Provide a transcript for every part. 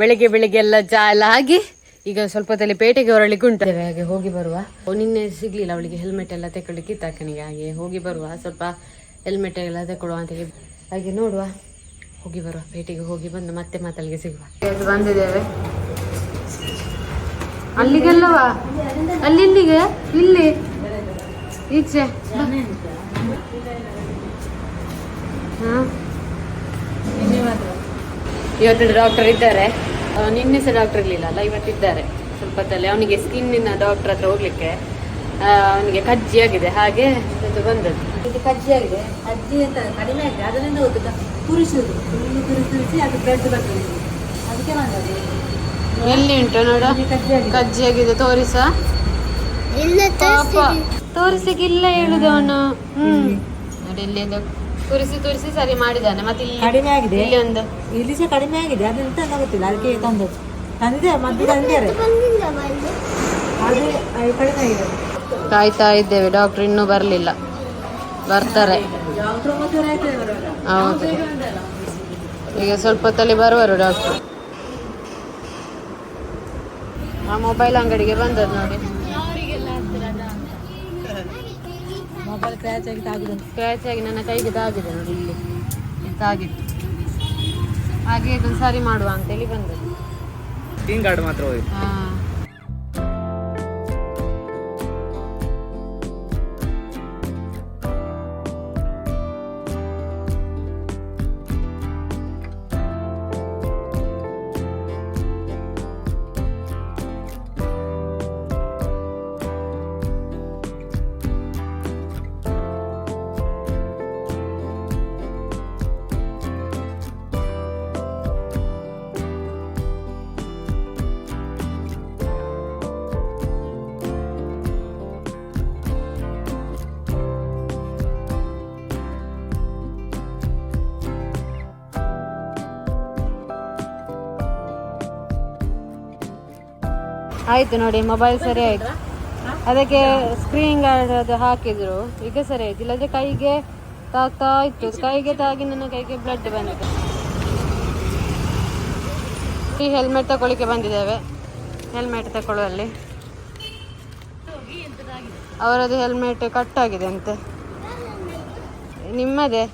ಬೆಳಿಗ್ಗೆ ಬೆಳಿಗ್ಗೆ ಎಲ್ಲ ಚಾ ಎಲ್ಲ ಆಗಿ ಈಗ ಸ್ವಲ್ಪ ಹೊತ್ತಲ್ಲಿ ಪೇಟೆಗೆ ಹೊರಳಿಕ್ಕೆ ಉಂಟೇವೆ ಹಾಗೆ ಹೋಗಿ ಬರುವ. ನಿನ್ನೆ ಸಿಗ್ಲಿಲ್ಲ ಅವಳಿಗೆ ಹೆಲ್ಮೆಟ್ ಎಲ್ಲ ತೆಕೊಳ್ಳಿಕ್ಕೆ ಇತ್ತಾಕನಿಗೆ ಹಾಗೆ ಹೋಗಿ ಬರುವ. ಸ್ವಲ್ಪ ಹೆಲ್ಮೆಟ್ ಎಲ್ಲ ತಗೊಳ್ಳುವ ಅಂತ ಹೇಳಿ. ಹಾಗೆ ನೋಡುವ. ಹೋಗಿ ಬರುವ. ಪೇಟೆಗೆ ಹೋಗಿ ಬಂದು ಮತ್ತೆ ಮಾತಲ್ಲಿಗೆ ಸಿಗುವ. ಬಂದಿದ್ದೇವೆ. ಅಲ್ಲಿಗೆಲ್ಲವಾ? ಅಲ್ಲಿ ಇಲ್ಲಿಗೆ ಇಲ್ಲಿ. ಈಚೆ. ಹಾ. ಇವತ್ತು ಡಾಕ್ಟರ್ ಇದ್ದಾರೆ. ನಿನ್ನೆ ಸಹ ಡಾಕ್ಟರ್ ಇರಲಿಲ್ಲ ಅಲ್ಲ ಇವತ್ತಿದ್ದಾರೆ ಸ್ವಲ್ಪ ಹೊತ್ತಲ್ಲಿ ಅವನಿಗೆ ಸ್ಕಿನ್ನಿನ ಡಾಕ್ಟರ್ ಹತ್ರ ಹೋಗ್ಲಿಕ್ಕೆ ಆ, ಅವನಿಗೆ ಕಜ್ಜಿ ಆಗಿದೆ. ಹಾಗೆ ಇದು ಬಂದದ್ದು. ಇದು ಕಜ್ಜಿ ಆಗಿದೆ. ಅಜ್ಜಿ ಅಂತ ಕಡಿಮೆ ಆಗಿದೆ. ಅದರಿಂದ ಹೋಗುದ ತುರಿಸುದು ತುರಿದು ತುರಿಸಿ ತುರಿಸಿ ಅದು ಬ್ರೆಡ್ ಬರ್ತದೆ. ಅದಕ್ಕೆ ಬಂದದ್ದು. ಎಲ್ಲಿ ಉಂಟು ನೋಡ? ಕಜ್ಜಿ ಆಗಿದೆ. ತೋರಿಸ? ಪಾಪ. ತೋರಿಸಿಗಿಲ್ಲ ಹೇಳುದು ಅವನು. ಹ್ಮ್. ನೋಡಿ ಇಲ್ಲಿ ತುರಿಸಿ ತುರಿಸಿ ಸರಿ ಮಾಡಿದ್ದಾನೆ. ಮತ್ತೆ ಇಲ್ಲಿ ಕಡಿಮೆ ಆಗಿದೆ. ಇಲ್ಲಿ ಒಂದು. ಇಲ್ಲಿ ಸಹ ಕಡಿಮೆ ಆಗಿದೆ. ಅದು ಎಂತ ಅಂತ ಗೊತ್ತಿಲ್ಲ. ಅದಕ್ಕೆ ತಂದದ್ದು. ತಂದಿದೆ ಮದ್ದು ತಂದಿದ್ದಾರೆ ಅದು ಕಡಿಮೆ ಆಗಿದೆ. ಕಾಯ್ತಾ ಇದ್ದೇವೆ. ಡಾಕ್ಟರ್ ಇನ್ನೂ ಬರಲಿಲ್ಲ. ಬರ್ತಾರೆ. ಹೌದು. ಈಗ ಸ್ವಲ್ಪ ಹೊತ್ತಲ್ಲಿ ಬರುವರು ಡಾಕ್ಟರ್. ಆ ಮೊಬೈಲ್ ಅಂಗಡಿಗೆ ಬಂದದ್ದು ನೋಡಿ ಮೊಬೈಲ್ ಕ್ರ್ಯಾಚ್ ಆಗಿ ತಾಗುದು ಸ್ಕ್ರ್ಯಾಚ್ ಆಗಿ ನನ್ನ ಕೈಗೆ ತಾಗಿದೆ ನೋಡಿ ಇಲ್ಲಿ. ತಾಗಿತ್ತು ಹಾಗೆ ಇದನ್ನು ಸರಿ ಮಾಡುವ ಅಂತೇಳಿ ಬಂದದ್ದು ಸ್ಕ್ರೀನ್ ಕಾರ್ಡ್ ಮಾತ್ರ ಹೋಯ್ತು. ಹಾ. ಆಯ್ತು ನೋಡಿ ಮೊಬೈಲ್ ಸರಿ ಆಯ್ತು. ಅದಕ್ಕೆ ಸ್ಕ್ರೀನ್ ಗಾರ್ಡ್ ಅದು ಹಾಕಿದ್ರು. ಈಗ ಸರಿ ಆಯ್ತು. ಇಲ್ಲದ್ರೆ ಕೈಗೆ ತಾಗ್ತಾ ಇತ್ತು. ಕೈಗೆ ತಾಗಿ ನನ್ನ ಕೈಗೆ ಬ್ಲಡ್ ಬಂದಿದೆ. ಈ ಹೆಲ್ಮೆಟ್ ತಗೊಳ್ಳಿಕ್ಕೆ ಬಂದಿದ್ದೇವೆ. ಹೆಲ್ಮೆಟ್ ತಗೊಳ್ಳುವಲ್ಲಿ ಅವರದ್ದು ಹೆಲ್ಮೆಟ್ ಕಟ್ ಆಗಿದೆ ಅಂತೆ. ನಿಮ್ಮದೇ?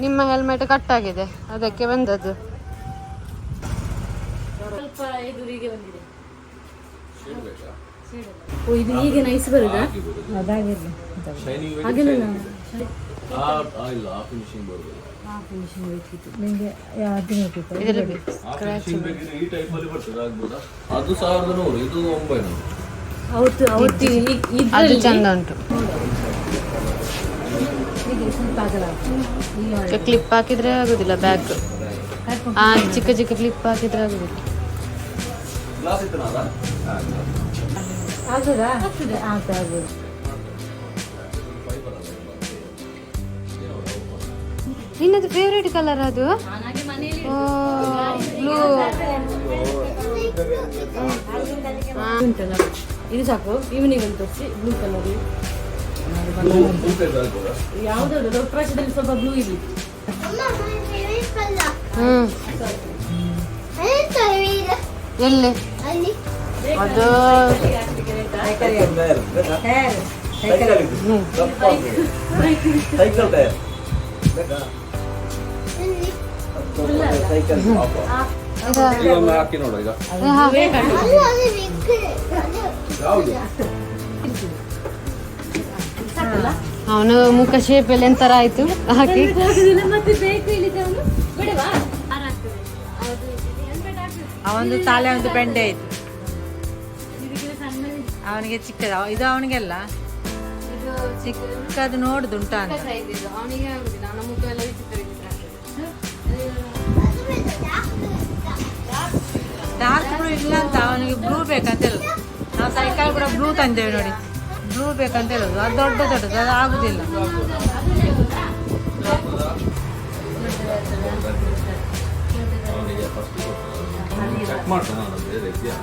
ನಿಮ್ಮ ಹೆಲ್ಮೆಟ್ ಕಟ್ ಆಗಿದೆ. ಅದಕ್ಕೆ ಬಂದದ್ದು. ಓ ಇದು ಹೀಗೆ ನೈಸ್ ಬರುದಾ? ಅದಾಗಿರ್ಲಿ. ಹಾಗೆಲ್ಲ ನಿಮಗೆ ಯಾವ್ದು ಬೇಕಿತ್ತು ಈ ಟೈಪ್ ಅಲ್ಲಿ ಬರ್ತದೆ ಆಗ್ಬೋದಾ? ಅದು ಸಾವಿರದ ನೂರು ಇದು ಒಂಬೈನೂರು. ಅವತ್ತು ಅವತ್ತು ಈ- ಅದು ಇದ್ರಲ್ಲಿ ಚಂದ ಉಂಟು. ಕ್ಲಿಪ್ ಹಾಕಿದ್ರೆ ಆಗುದಿಲ್ಲ ಬ್ಯಾಗ್ ಆ ಚಿಕ್ಕ ಚಿಕ್ಕ ಕ್ಲಿಪ್ ಹಾಕಿದ್ರೆ ಆಗುದಿಲ್ಲ. ಆಗ್ತದಾ ಆಗ್ತದೆ ಆಗ್ಬೋದು ನಿನ್ನದು ಫೇವ್ರೇಟ್ ಕಲರ್ ಅದು? ಉಂಟಲ್ಲ. ಇದು ಸಾಕು. ಈವ್ನಿಂಗ್ ಅಂತ ತೋರಿಸಿ. ಬ್ಲೂ ಕಲರ್ ಯಾವುದಾದ್ರು ದೊಡ್ಡ ಸ್ವಲ್ಪ ಬ್ಲೂ ಇದೆ. ಎಲ್ಲಿ? ಅದು. ಸೈಕಲ್ ಟೈರ್ ಸೈಕಲ್ ಈಗ ಒಮ್ಮೆ ಹಾಕಿ ನೋಡು ಈಗ. ಯಾವುದು? ಅವನು ಮುಖ ಶೇಪ್ ಎಲ್ಲ ಎಂತರ ಆಯ್ತು. ಹಾಕಿ. ಮತ್ತೆ ಬೇಕು ಇಲ್ಲಿದೆ ಅವನು. ತಾಲೆ ಒಂದು ಬೆಂಡೆ ಆಯ್ತು. ಅವನಿಗೆ ಚಿಕ್ಕದ. ಇದು ಅವನಿಗೆಲ್ಲ? ಚಿಕ್ಕದು ನೋಡುದುಂಟ ಡಾರ್ಕ್ ಬ್ಲೂ ಇಲ್ಲ ಅಂತ ಅವನಿಗೆ ಬ್ಲೂ ಬೇಕಂತ ಹೇಳುದು. ನಾವು ಸೈಕಲ್ ಕೂಡ ಬ್ಲೂ ತಂದೇವೆ ನೋಡಿ. ಬ್ಲೂ ಬೇಕಂತ ಹೇಳುದು. ಅದು ದೊಡ್ಡ ದೊಡ್ಡದು. ಅದು ಆಗುದಿಲ್ಲ. ಚೆಕ್ ಮಾಡ್ತಾನೆ ನಾನು ಬೇರೆ ಇದೆಯಾ?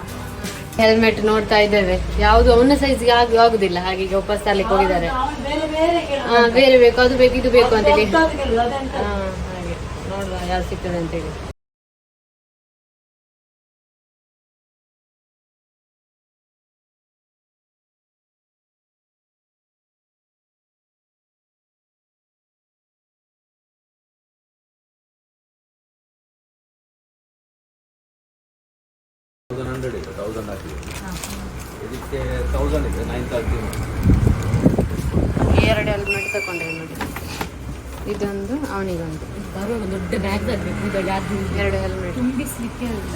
ಹೆಲ್ಮೆಟ್ ನೋಡ್ತಾ ಇದ್ದೇವೆ. ಯಾವುದು ಅವನ ಸೈಜ್ಗೆ ಆಗ ಆಗುದಿಲ್ಲ ಹಾಗೆ ವಾಪಸ್ ತರ್ಲಿಕ್ಕೆ ಹೋಗಿದ್ದಾರೆ. ಬೇರೆ ಬೇಕು ಅದು ಬೇಕು ಇದು ಬೇಕು ಅಂತೇಳಿ ಹಾ ಹಾಗೆ. ನೋಡುವ ಯಾವ್ದು ಸಿಗ್ತದೆ ಅಂತೇಳಿ ಹಂಡ್ರೆಡ್ ಇದೆ ತೌಸಂಡ್ ಹಾಕಿದೆ ಇದಕ್ಕೆ ತೌಸಂಡ್ ಇದೆ ನೈನ್ ತರ್ಟಿ ಎರಡು ಹೆಲ್ಮೆಟ್ ತಗೊಂಡೆ ನೋಡಿ. ಇದೊಂದು ಅವನಿಗೊಂದು. ಬರೋ ದೊಡ್ಡ ಬ್ಯಾಗ್ ತರಬೇಕು ಇದರಲ್ಲಿ ಎರಡು ಹೆಲ್ಮೆಟ್ ತುಂಬಿಸ್ಲಿಕ್ಕೆ ಇಲ್ಲ.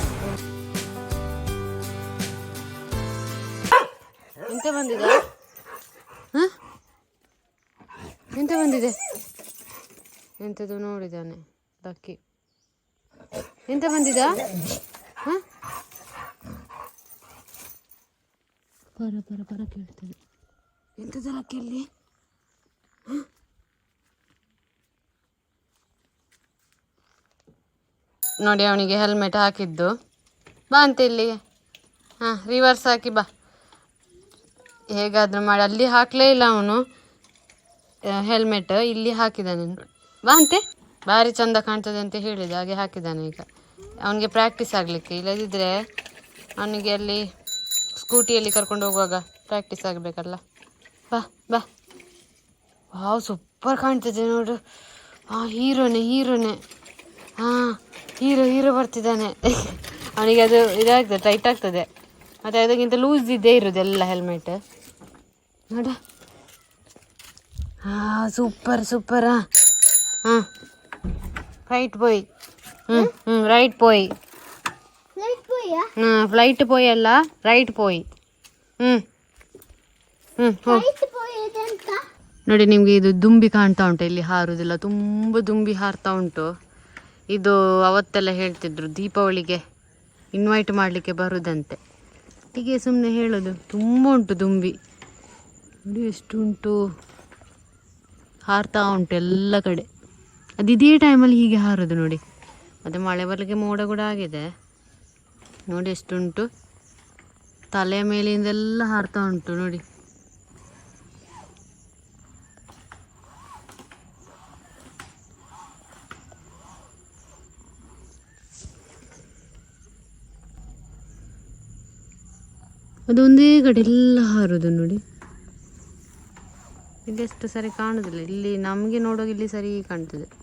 ಎಂತ ಬಂದಿದೆ? ಹಾಂ? ಎಂತ ಬಂದಿದೆ? ಎಂಥದ್ದು ನೋಡಿದ್ದಾನೆ ಲಕ್ಕಿ. ಎಂತ ಬಂದಿದ? ಹ? ಪರ ಪರ ಪರ ಕೇಳ್ತದೆ. ಎಂತ ಲಕ್ಕಿಯಲ್ಲಿ ಇಲ್ಲಿ ನೋಡಿ, ಅವನಿಗೆ ಹೆಲ್ಮೆಟ್ ಹಾಕಿದ್ದು. ಬಾ ಅಂತ ಇಲ್ಲಿಗೆ ಹಾಂ ರಿವರ್ಸ್ ಹಾಕಿ ಬಾ. ಹೇಗಾದರೂ ಮಾಡಿ. ಅಲ್ಲಿ ಹಾಕಲೇ ಇಲ್ಲ ಅವನು. ಹೆಲ್ಮೆಟ್ ಇಲ್ಲಿ ಹಾಕಿದ್ದಾನೆ ಬಾ ಅಂತೆ. ಭಾರಿ ಚಂದ ಕಾಣ್ತದೆ ಅಂತ ಹೇಳಿದ. ಹಾಗೆ ಹಾಕಿದ್ದಾನೆ ಈಗ. ಅವನಿಗೆ ಪ್ರಾಕ್ಟೀಸ್ ಆಗಲಿಕ್ಕೆ. ಇಲ್ಲದಿದ್ದರೆ ಅವನಿಗೆ ಅಲ್ಲಿ ಸ್ಕೂಟಿಯಲ್ಲಿ ಕರ್ಕೊಂಡು ಹೋಗುವಾಗ ಪ್ರಾಕ್ಟೀಸ್ ಆಗಬೇಕಲ್ಲ? ಬಾ ಬಾ. ವಾವ್, ಸೂಪರ್ ಕಾಣ್ತಿದೆ ನೋಡು. ಹಾಂ ಹೀರೋನೆ ಹೀರೋನೆ. ಹಾಂ ಹೀರೋ ಹೀರೋ ಬರ್ತಿದ್ದಾನೆ. ಅವನಿಗೆ ಅದು ಇದಾಗ್ತದೆ ಟೈಟ್ ಆಗ್ತದೆ. ಮತ್ತೆ ಅದಕ್ಕಿಂತ ಲೂಸ್ ಇದ್ದೇ ಇರೋದು ಎಲ್ಲ ಹೆಲ್ಮೆಟ್ ನೋಡ. ಹಾಂ ಸೂಪರ್ ಸೂಪರ್. ಹಾಂ ರೈಟ್ ಬಾಯ್ ಹ್ಞೂ ಹ್ಞೂ ರೈಟ್ ಪೋಯ್ ಫ್ಲೈಟ್ ಪೋಯ್ ಅಲ್ಲ ರೈಟ್ ಪೋಯ್ ಹ್ಞೂ ಹ್ಞೂ ಹೋಗಿ ನೋಡಿ ನಿಮಗೆ ಇದು ದುಂಬಿ ಕಾಣ್ತಾ ಉಂಟು. ಇಲ್ಲಿ ಹಾರುದಿಲ್ಲ ತುಂಬ ದುಂಬಿ ಹಾರ್ತಾ ಉಂಟು. ಇದು ಅವತ್ತೆಲ್ಲ ಹೇಳ್ತಿದ್ರು ದೀಪಾವಳಿಗೆ ಇನ್ವೈಟ್ ಮಾಡಲಿಕ್ಕೆ ಬರುದಂತೆ. ಹೀಗೆ ಸುಮ್ಮನೆ ಹೇಳೋದು ತುಂಬ ಉಂಟು ದುಂಬಿ. ನೋಡಿ ಎಷ್ಟು ಉಂಟು. ಹಾರ್ತಾ ಉಂಟು ಎಲ್ಲ ಕಡೆ. ಅದು ಇದೇ ಟೈಮಲ್ಲಿ ಹೀಗೆ ಹಾರೋದು ನೋಡಿ. ಮತ್ತು ಮಳೆ ಬರಲಿಕ್ಕೆ ಮೋಡ ಕೂಡ ಆಗಿದೆ. ನೋಡಿ ಎಷ್ಟುಂಟು. ತಲೆಯ ಮೇಲಿಂದೆಲ್ಲ ಹಾರ್ತಾ ಉಂಟು, ನೋಡಿ. ಅದು ಒಂದೇ ಕಡೆ ಎಲ್ಲ ಹಾರೋದು, ನೋಡಿ. ಇಲ್ಲಿ ಅಷ್ಟು ಸರಿ ಕಾಣುದಿಲ್ಲ. ಇಲ್ಲಿ ನಮಗೆ ನೋಡುವಾಗ ಇಲ್ಲಿ ಸರಿ ಕಾಣ್ತದೆ.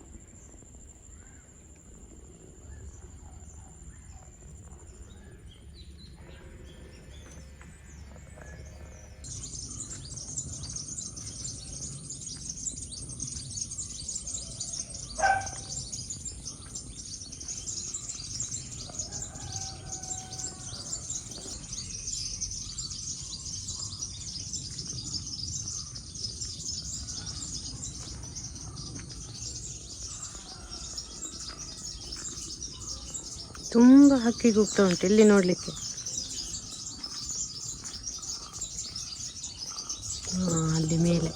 ತುಂಬ ಹಕ್ಕಿ ಹೋಗ್ತಾ ಉಂಟು ಇಲ್ಲಿ ನೋಡಲಿಕ್ಕೆ? ಅಲ್ಲಿ ಮೇಲೆ.